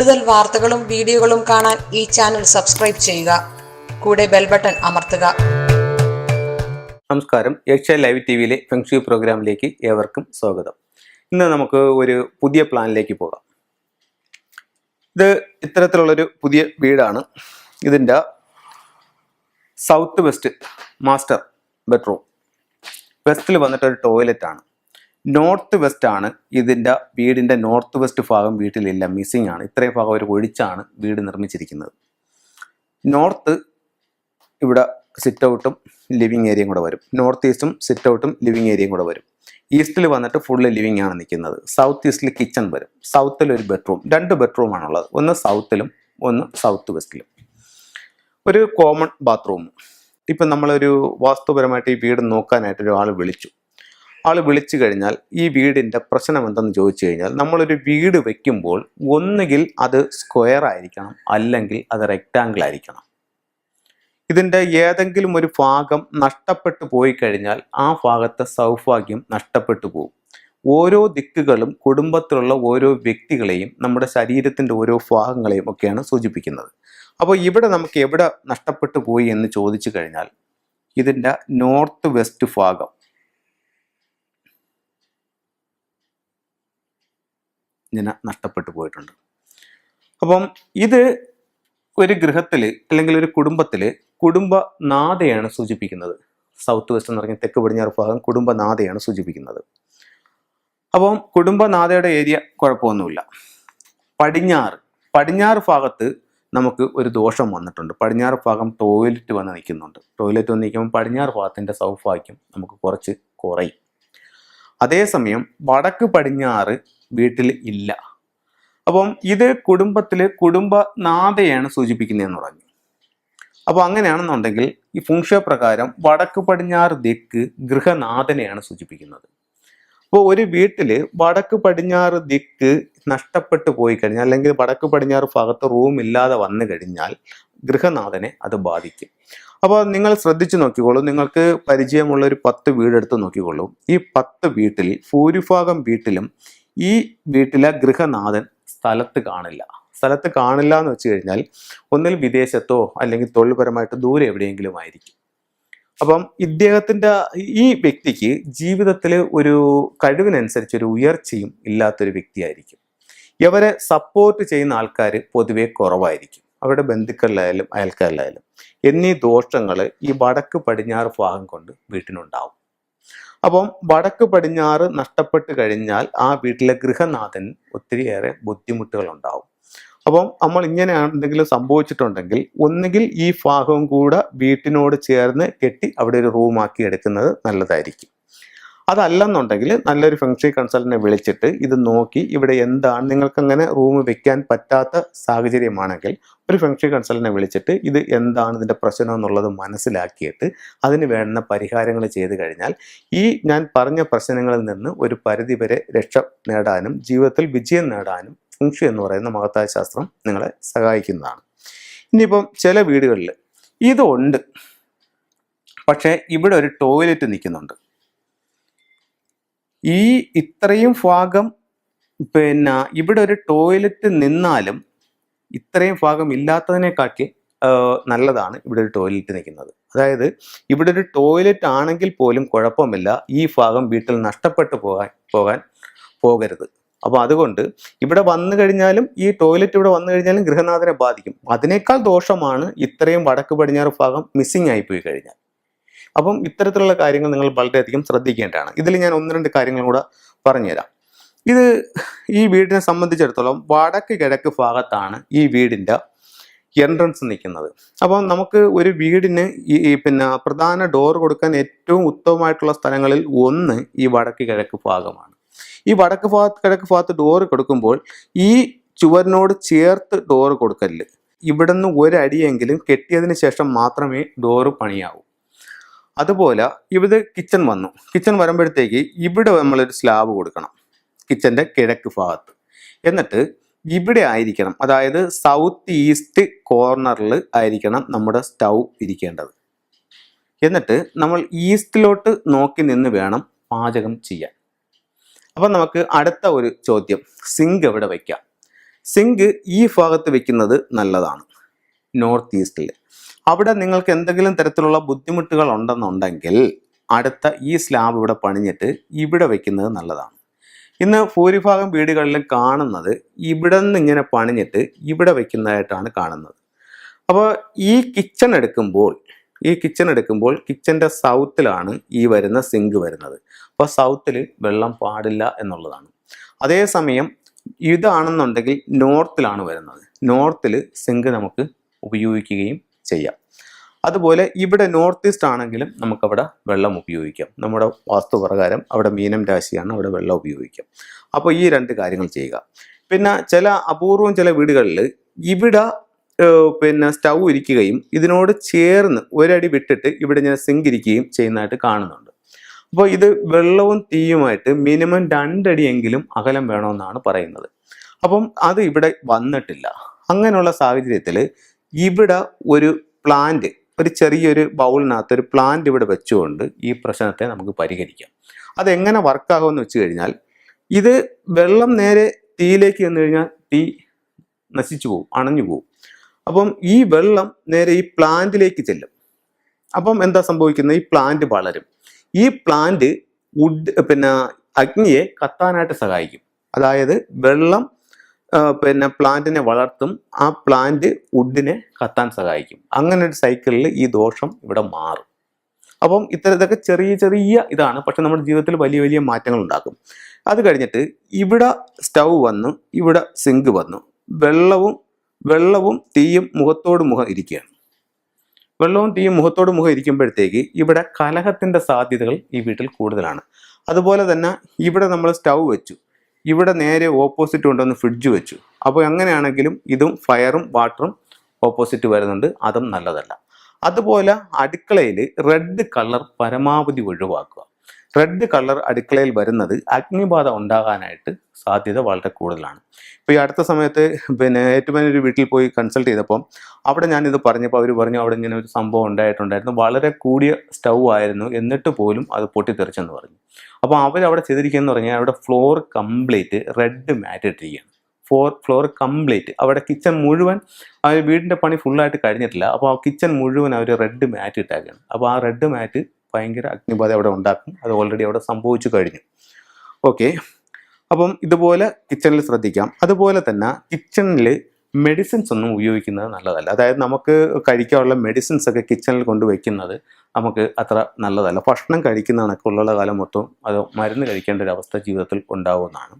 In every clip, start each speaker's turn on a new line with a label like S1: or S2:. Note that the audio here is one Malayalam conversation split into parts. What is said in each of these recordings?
S1: കൂടുതൽ വാർത്തകളും വീഡിയോകളും കാണാൻ ഈ ചാനൽ സബ്സ്ക്രൈബ് ചെയ്യുക. കൂടെ ബെൽ ബട്ടൺ അമർത്തുക.
S2: നമസ്കാരം. ഏഷ്യ ലൈവ് ടി വിയിലെ ഫെങ്ഷി പ്രോഗ്രാമിലേക്ക് ഏവർക്കും സ്വാഗതം. ഇന്ന് നമുക്ക് ഒരു പുതിയ പ്ലാനിലേക്ക് പോകാം. ഇത് ഇത്തരത്തിലുള്ളൊരു പുതിയ വീടാണ്. ഇതിന്റെ സൗത്ത് വെസ്റ്റ് മാസ്റ്റർ ബെഡ്റൂം വെസ്റ്റിൽ വന്നിട്ടൊരു ടോയ്ലറ്റാണ് നോർത്ത് വെസ്റ്റ് ആണ്. ഇതിന്റെ വീടിന്റെ നോർത്ത് വെസ്റ്റ് ഭാഗം വീട്ടിലില്ല. മിസ്സിംഗ് ആണ്. ഇത്രയും ഭാഗം ഒരു ഒഴിച്ചാണ് വീട് നിർമ്മിച്ചിരിക്കുന്നത്. നോർത്ത് ഇവിടെ സിറ്റ് ഔട്ടും ലിവിങ് ഏരിയയും കൂടെ വരും. നോർത്ത് ഈസ്റ്റും സിറ്റ് ഔട്ടും ലിവിങ് ഏരിയയും കൂടെ വരും. ഈസ്റ്റിൽ വന്നിട്ട് ഫുള്ള് ലിവിങ് ആണ് നിൽക്കുന്നത്. സൗത്ത് ഈസ്റ്റിൽ കിച്ചൺ വരും. സൗത്തിൽ ഒരു ബെഡ്റൂം രണ്ട് ബെഡ്റൂം ആണുള്ളത് ഒന്ന് സൗത്തിലും ഒന്ന് സൗത്ത് വെസ്റ്റിലും ഒരു കോമൺ ബാത്റൂം ഇപ്പം നമ്മളൊരു വാസ്തുപരമായിട്ട് ഈ വീട് നോക്കാനായിട്ട് ഒരാൾ വിളിച്ചു. ആൾ വിളിച്ചു കഴിഞ്ഞാൽ ഈ വീടിന്റെ പ്രശ്നം എന്തെന്ന് ചോദിച്ചു കഴിഞ്ഞാൽ നമ്മളൊരു വീട് വയ്ക്കുമ്പോൾ ഒന്നുകിൽ അത് സ്ക്വയർ ആയിരിക്കണം അല്ലെങ്കിൽ അത് റെക്റ്റാങ്കിൾ ആയിരിക്കണം. ഇതിന്റെ ഏതെങ്കിലും ഒരു ഭാഗം നഷ്ടപ്പെട്ടു പോയി കഴിഞ്ഞാൽ ആ ഭാഗത്തെ സൗഭാഗ്യം നഷ്ടപ്പെട്ടു പോകും. ഓരോ ദിക്കുകളും കുടുംബത്തിലുള്ള ഓരോ വ്യക്തികളെയും നമ്മുടെ ശരീരത്തിന്റെ ഓരോ ഭാഗങ്ങളെയും ഒക്കെയാണ് സൂചിപ്പിക്കുന്നത്. അപ്പോൾ ഇവിടെ നമുക്ക് എവിടെ നഷ്ടപ്പെട്ടു പോയി എന്ന് ചോദിച്ചു കഴിഞ്ഞാൽ ഇതിന്റെ നോർത്ത് വെസ്റ്റ് ഭാഗം ഇങ്ങനെ നഷ്ടപ്പെട്ടു പോയിട്ടുണ്ട്. അപ്പം ഇത് ഒരു ഗൃഹത്തിൽ അല്ലെങ്കിൽ ഒരു കുടുംബത്തിൽ കുടുംബനാഥയാണ് സൂചിപ്പിക്കുന്നത്. സൗത്ത് വെസ്റ്റ് എന്ന് പറഞ്ഞ തെക്ക് പടിഞ്ഞാറ് ഭാഗം കുടുംബനാഥയാണ് സൂചിപ്പിക്കുന്നത്. അപ്പം കുടുംബനാഥയുടെ ഏരിയ കുഴപ്പമൊന്നുമില്ല. പടിഞ്ഞാറ് പടിഞ്ഞാറ് ഭാഗത്ത് നമുക്ക് ഒരു ദോഷം വന്നിട്ടുണ്ട്. പടിഞ്ഞാറ് ഭാഗം ടോയ്ലറ്റ് വന്ന് നിൽക്കുന്നുണ്ട്. ടോയ്ലറ്റ് വന്ന് നിൽക്കുമ്പോൾ പടിഞ്ഞാറ് ഭാഗത്തിന്റെ സൗഭാഗ്യം നമുക്ക് കുറച്ച് കുറയും. അതേസമയം വടക്ക് പടിഞ്ഞാറ് വീട്ടിൽ ഇല്ല. അപ്പം ഇത് കുടുംബത്തിൽ കുടുംബനാഥയാണ് സൂചിപ്പിക്കുന്നതെന്ന് പറഞ്ഞു. അപ്പോൾ അങ്ങനെയാണെന്നുണ്ടെങ്കിൽ ഈ ഫുങ്ഷ പ്രകാരം വടക്ക് പടിഞ്ഞാറ് ദിക്ക് ഗൃഹനാഥനെയാണ് സൂചിപ്പിക്കുന്നത്. അപ്പോൾ ഒരു വീട്ടിൽ വടക്ക് പടിഞ്ഞാറ് ദിക്ക് നഷ്ടപ്പെട്ടു പോയി കഴിഞ്ഞാൽ അല്ലെങ്കിൽ വടക്ക് പടിഞ്ഞാറ് ഭാഗത്ത് റൂം ഇല്ലാതെ വന്നു കഴിഞ്ഞാൽ ഗൃഹനാഥനെ അത് ബാധിക്കും. അപ്പോൾ നിങ്ങൾ ശ്രദ്ധിച്ചു നോക്കിക്കോളൂ. നിങ്ങൾക്ക് പരിചയമുള്ള ഒരു പത്ത് വീടെടുത്ത് നോക്കിക്കോളൂ. ഈ പത്ത് വീട്ടിൽ ഭൂരിഭാഗം വീട്ടിലും ഈ വീട്ടിലെ ഗൃഹനാഥൻ സ്ഥലത്ത് കാണില്ല. സ്ഥലത്ത് കാണില്ല എന്ന് വെച്ച് കഴിഞ്ഞാൽ ഒന്നിൽ വിദേശത്തോ അല്ലെങ്കിൽ തൊഴിൽപരമായിട്ട് ദൂരെ എവിടെയെങ്കിലും ആയിരിക്കും. അപ്പം ഇദ്ദേഹത്തിന്റെ ഈ വ്യക്തിക്ക് ജീവിതത്തിൽ ഒരു കഴിവിനനുസരിച്ച് ഒരു ഉയർച്ചയും ഇല്ലാത്തൊരു വ്യക്തിയായിരിക്കും. ഇവരെ സപ്പോർട്ട് ചെയ്യുന്ന ആൾക്കാർ പൊതുവെ കുറവായിരിക്കും. അവരുടെ ബന്ധുക്കളിലായാലും അയൽക്കാരിലായാലും. എന്നീ ദോഷങ്ങൾ ഈ വടക്ക് പടിഞ്ഞാറ് ഭാഗം കൊണ്ട് വീട്ടിനുണ്ടാവും. അപ്പം വടക്ക് പടിഞ്ഞാറ് നഷ്ടപ്പെട്ട് കഴിഞ്ഞാൽ ആ വീട്ടിലെ ഗൃഹനാഥൻ ഒത്തിരിയേറെ ബുദ്ധിമുട്ടുകൾ ഉണ്ടാവും അപ്പം നമ്മൾ ഇങ്ങനെ എന്തെങ്കിലും സംഭവിച്ചിട്ടുണ്ടെങ്കിൽ ഒന്നുകിൽ ഈ ഭാഗവും കൂടെ വീട്ടിനോട് ചേർന്ന് കെട്ടി അവിടെ ഒരു റൂമാക്കി എടുക്കുന്നത് നല്ലതായിരിക്കും. അതല്ലെന്നുണ്ടെങ്കിൽ നല്ലൊരു ഫെങ്ഷി കൺസൾട്ടനെ വിളിച്ചിട്ട് ഇത് നോക്കി ഇവിടെ എന്താണ് നിങ്ങൾക്ക് അങ്ങനെ റൂം വെക്കാൻ പറ്റാത്ത സാഹചര്യമാണെങ്കിൽ ഒരു ഫെങ്ഷി കൺസൾട്ടനെ വിളിച്ചിട്ട് ഇത് എന്താണ് ഇതിന്റെ പ്രശ്നം എന്നുള്ളത് മനസ്സിലാക്കിയിട്ട് അതിന് വേണ്ട പരിഹാരങ്ങൾ ചെയ്തു കഴിഞ്ഞാൽ ഈ ഞാൻ പറഞ്ഞ പ്രശ്നങ്ങളിൽ നിന്ന് ഒരു പരിധി വരെ രക്ഷ നേടാനും ജീവിതത്തിൽ വിജയം നേടാനും ഫെങ്ഷി എന്ന് പറയുന്ന മഹത്തായ ശാസ്ത്രം നിങ്ങളെ സഹായിക്കുന്നതാണ്. ഇനിയിപ്പം ചില വീടുകളിൽ ഇതുണ്ട്. പക്ഷേ ഇവിടെ ഒരു ടോയ്ലറ്റ് നിൽക്കുന്നുണ്ട്. ഈ ഇത്രയും ഭാഗം പിന്നെ ഇവിടെ ഒരു ടോയ്ലറ്റ് നിന്നാലും ഇത്രയും ഭാഗം ഇല്ലാത്തതിനെക്കാട്ടി നല്ലതാണ് ഇവിടെ ഒരു ടോയ്ലറ്റ് നിൽക്കുന്നത്. അതായത് ഇവിടെ ഒരു ടോയ്ലറ്റ് ആണെങ്കിൽ പോലും കുഴപ്പമില്ല. ഈ ഭാഗം വീട്ടിൽ നഷ്ടപ്പെട്ടു പോകാൻ പോകാൻ പോകരുത്. അപ്പോൾ അതുകൊണ്ട് ഇവിടെ വന്നു കഴിഞ്ഞാലും ഈ ടോയ്ലറ്റ് ഇവിടെ വന്നു കഴിഞ്ഞാലും ഗൃഹനാഥനെ ബാധിക്കും. അതിനേക്കാൾ ദോഷമാണ് ഇത്രയും വടക്ക് പടിഞ്ഞാറ് ഭാഗം മിസ്സിംഗ് പോയി കഴിഞ്ഞാൽ. അപ്പം ഇത്തരത്തിലുള്ള കാര്യങ്ങൾ നിങ്ങൾ വളരെയധികം ശ്രദ്ധിക്കേണ്ടതാണ്. ഇതിൽ ഞാൻ ഒന്ന് രണ്ട് കാര്യങ്ങൾ കൂടെ പറഞ്ഞുതരാം. ഇത് ഈ വീടിനെ സംബന്ധിച്ചിടത്തോളം വടക്ക് കിഴക്ക് ഭാഗത്താണ് ഈ വീടിന്റെ എൻട്രൻസ് നിൽക്കുന്നത്. അപ്പം നമുക്ക് ഒരു വീടിന് ഈ പിന്നെ പ്രധാന ഡോർ കൊടുക്കാൻ ഏറ്റവും ഉത്തമമായിട്ടുള്ള സ്ഥലങ്ങളിൽ ഒന്ന് ഈ വടക്ക് കിഴക്ക് ഭാഗമാണ്. ഈ വടക്ക് ഭാഗത്ത് കിഴക്ക് ഭാഗത്ത് ഡോർ കൊടുക്കുമ്പോൾ ഈ ചുവരിനോട് ചേർത്ത് ഡോർ കൊടുക്കൽ. ഇവിടുന്ന് ഒരടിയെങ്കിലും കെട്ടിയതിന് ശേഷം മാത്രമേ ഡോറ് പണിയാവൂ. അതുപോലെ ഇവിടെ കിച്ചൺ വന്നു. കിച്ചൺ വരുമ്പോഴത്തേക്ക് ഇവിടെ നമ്മളൊരു സ്ലാബ് കൊടുക്കണം. കിച്ചന്റെ കിഴക്ക് ഭാഗത്ത്. എന്നിട്ട് ഇവിടെ ആയിരിക്കണം. അതായത് സൗത്ത് ഈസ്റ്റ് കോർണറിൽ ആയിരിക്കണം നമ്മുടെ സ്റ്റൗ ഇരിക്കേണ്ടത്. എന്നിട്ട് നമ്മൾ ഈസ്റ്റിലോട്ട് നോക്കി നിന്ന് വേണം പാചകം ചെയ്യാൻ. അപ്പം നമുക്ക് അടുത്ത ഒരു ചോദ്യം. സിങ്ക് എവിടെ വയ്ക്കാം സിങ്ക് ഈ ഭാഗത്ത് വെക്കുന്നത് നല്ലതാണ്. നോർത്ത് ഈസ്റ്റിൽ അവിടെ നിങ്ങൾക്ക് എന്തെങ്കിലും തരത്തിലുള്ള ബുദ്ധിമുട്ടുകൾ ഉണ്ടെന്നുണ്ടെങ്കിൽ അടുത്ത ഈ സ്ലാബ് ഇവിടെ പണിഞ്ഞിട്ട് ഇവിടെ വയ്ക്കുന്നത് നല്ലതാണ്. ഇന്ന് ഭൂരിഭാഗം വീടുകളിലും കാണുന്നത് ഇവിടെ നിന്ന് ഇങ്ങനെ പണിഞ്ഞിട്ട് ഇവിടെ വയ്ക്കുന്നതായിട്ടാണ് കാണുന്നത്. അപ്പോൾ ഈ കിച്ചൺ എടുക്കുമ്പോൾ ഈ കിച്ചൺ എടുക്കുമ്പോൾ കിച്ചന്റെ സൗത്തിലാണ് ഈ വരുന്ന സിങ്ക് വരുന്നത്. അപ്പോൾ സൗത്തിൽ വെള്ളം പാടില്ല എന്നുള്ളതാണ്. അതേസമയം ഇതാണെന്നുണ്ടെങ്കിൽ നോർത്തിലാണ് വരുന്നത്. നോർത്തിൽ സിങ്ക് നമുക്ക് ഉപയോഗിക്കുകയും ചെയ്യാം. അതുപോലെ ഇവിടെ നോർത്ത് ഈസ്റ്റ് ആണെങ്കിലും നമുക്കവിടെ വെള്ളം ഉപയോഗിക്കാം. നമ്മുടെ വാസ്തു പ്രകാരം അവിടെ മീനം രാശിയാണ് അവിടെ വെള്ളം ഉപയോഗിക്കാം. അപ്പോൾ ഈ രണ്ട് കാര്യങ്ങൾ ചെയ്യുക. പിന്നെ ചില അപൂർവം ചില വീടുകളിൽ ഇവിടെ പിന്നെ സ്റ്റൗ ഇരിക്കുകയും ഇതിനോട് ചേർന്ന് ഒരടി വിട്ടിട്ട് ഇവിടെ ഞാൻ സിങ്ക് ഇരിക്കുകയും ചെയ്യുന്നതായിട്ട് കാണുന്നുണ്ട്. അപ്പോൾ ഇത് വെള്ളവും തീയുമായിട്ട് മിനിമം രണ്ടടിയെങ്കിലും അകലം വേണമെന്നാണ് പറയുന്നത്. അപ്പം അത് ഇവിടെ വന്നിട്ടില്ല. അങ്ങനെയുള്ള സാഹചര്യത്തിൽ ഇവിടെ ഒരു പ്ലാന്റ് ഒരു ചെറിയൊരു ബൗളിനകത്ത് ഒരു പ്ലാന്റ് ഇവിടെ വെച്ചുകൊണ്ട് ഈ പ്രശ്നത്തെ നമുക്ക് പരിഹരിക്കാം. അതെങ്ങനെ വർക്കാകുമെന്ന് വെച്ച് കഴിഞ്ഞാൽ ഇത് വെള്ളം നേരെ തീയിലേക്ക് വന്നു കഴിഞ്ഞാൽ തീ നശിച്ചു പോകും അണഞ്ഞു പോകും. അപ്പം ഈ വെള്ളം നേരെ ഈ പ്ലാന്റിലേക്ക് ചെല്ലും. അപ്പം എന്താ സംഭവിക്കുന്നത്? ഈ പ്ലാന്റ് വളരും. ഈ പ്ലാന്റ് വുഡ് പിന്നെ അഗ്നിയെ കത്താനായിട്ട് സഹായിക്കും. അതായത് വെള്ളം പിന്നെ പ്ലാന്റിനെ വളർത്തും. ആ പ്ലാന്റ് വുഡിനെ കത്താൻ സഹായിക്കും. അങ്ങനെ ഒരു സൈക്കിളിൽ ഈ ദോഷം ഇവിടെ മാറും. അപ്പം ഇത്തരത്തൊക്കെ ചെറിയ ചെറിയ ഇതാണ്. പക്ഷെ നമ്മുടെ ജീവിതത്തിൽ വലിയ വലിയ മാറ്റങ്ങൾ ഉണ്ടാക്കും. അത് കഴിഞ്ഞിട്ട് ഇവിടെ സ്റ്റൗ വന്നു ഇവിടെ സിങ്ക് വന്നു. വെള്ളവും വെള്ളവും തീയും മുഖത്തോട് മുഖം ഇരിക്കുകയാണ്. വെള്ളവും തീയും മുഖത്തോട് മുഖം ഇരിക്കുമ്പോഴത്തേക്ക് ഇവിടെ കലഹത്തിന്റെ സാധ്യതകൾ ഈ വീട്ടിൽ കൂടുതലാണ്. അതുപോലെ തന്നെ ഇവിടെ നമ്മൾ സ്റ്റൗ വെച്ചു. ഇവിടെ നേരെ ഓപ്പോസിറ്റ് കൊണ്ടുവന്ന് ഫ്രിഡ്ജ് വെച്ചു. അപ്പോൾ എങ്ങനെയാണെങ്കിലും ഇതും ഫയറും വാട്ടറും ഓപ്പോസിറ്റ് വരുന്നുണ്ട്. അതും നല്ലതല്ല. അതുപോലെ അടുക്കളയിൽ റെഡ് കളർ പരമാവധി ഒഴിവാക്കുക. റെഡ് കളർ അടുക്കളയിൽ വരുന്നത് അഗ്നിബാധ ഉണ്ടാകാനായിട്ട് സാധ്യത വളരെ കൂടുതലാണ്. ഇപ്പോൾ ഈ അടുത്ത സമയത്ത് പിന്നെ ഏറ്റവും ഒരു വീട്ടിൽ പോയി കൺസൾട്ട് ചെയ്തപ്പം അവിടെ ഞാനിത് പറഞ്ഞപ്പോൾ അവർ പറഞ്ഞു അവിടെ ഇങ്ങനെ ഒരു സംഭവം ഉണ്ടായിട്ടുണ്ടായിരുന്നു. വളരെ കൂടിയ സ്റ്റൗ ആയിരുന്നു. എന്നിട്ട് പോലും അത് പൊട്ടിത്തെറിച്ചെന്ന് പറഞ്ഞു. അപ്പോൾ അവരവിടെ ചെയ്തിരിക്കുകയെന്ന് പറഞ്ഞാൽ അവിടെ ഫ്ലോർ കംപ്ലീറ്റ് റെഡ് മാറ്റ് ഇട്ടിരിക്കുകയാണ്. ഫോർ ഫ്ലോർ കംപ്ലീറ്റ് അവിടെ കിച്ചൺ മുഴുവൻ ആ വീടിന്റെ പണി ഫുള്ളായിട്ട് കഴിഞ്ഞിട്ടില്ല. അപ്പോൾ ആ കിച്ചൺ മുഴുവൻ അവർ റെഡ് മാറ്റ് ഇട്ടേക്കാണ്. അപ്പോൾ ആ റെഡ് മാറ്റ് ഭയങ്കര അഗ്നിബാധ അവിടെ ഉണ്ടാക്കും. അത് ഓൾറെഡി അവിടെ സംഭവിച്ചു കഴിഞ്ഞു. ഓക്കെ അപ്പം ഇതുപോലെ കിച്ചണിൽ ശ്രദ്ധിക്കാം. അതുപോലെ തന്നെ കിച്ചണിൽ മെഡിസിൻസ് ഒന്നും ഉപയോഗിക്കുന്നത് നല്ലതല്ല. അതായത് നമുക്ക് കഴിക്കാനുള്ള മെഡിസിൻസ് ഒക്കെ കിച്ചണിൽ കൊണ്ട് വയ്ക്കുന്നത് നമുക്ക് അത്ര നല്ലതല്ല. ഭക്ഷണം കഴിക്കുന്ന കണക്കുള്ള കാലം മൊത്തം അത് മരുന്ന് കഴിക്കേണ്ട ഒരു അവസ്ഥ ജീവിതത്തിൽ ഉണ്ടാവുന്നതാണ്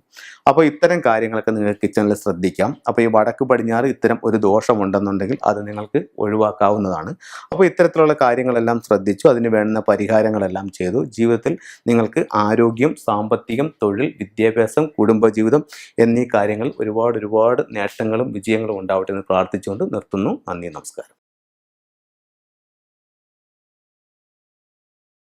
S2: അപ്പോൾ ഇത്തരം കാര്യങ്ങളൊക്കെ നിങ്ങൾ കിച്ചണിൽ ശ്രദ്ധിക്കാം. അപ്പോൾ ഈ വടക്ക് പടിഞ്ഞാറ് ഇത്തരം ഒരു ദോഷമുണ്ടെന്നുണ്ടെങ്കിൽ അത് നിങ്ങൾക്ക് ഒഴിവാക്കാവുന്നതാണ്. അപ്പോൾ ഇത്തരത്തിലുള്ള കാര്യങ്ങളെല്ലാം ശ്രദ്ധിച്ചു അതിന് വേണ്ട പരിഹാരങ്ങളെല്ലാം ചെയ്തു. ജീവിതത്തിൽ നിങ്ങൾക്ക് ആരോഗ്യം സാമ്പത്തികം തൊഴിൽ വിദ്യാഭ്യാസം കുടുംബജീവിതം എന്നീ കാര്യങ്ങൾ ഒരുപാട് ഒരുപാട് നേട്ടങ്ങളും വിജയങ്ങളും ഉണ്ടാവട്ടെ എന്ന് പ്രാർത്ഥിച്ചുകൊണ്ട് നിർത്തുന്നു. നന്ദി നമസ്കാരം.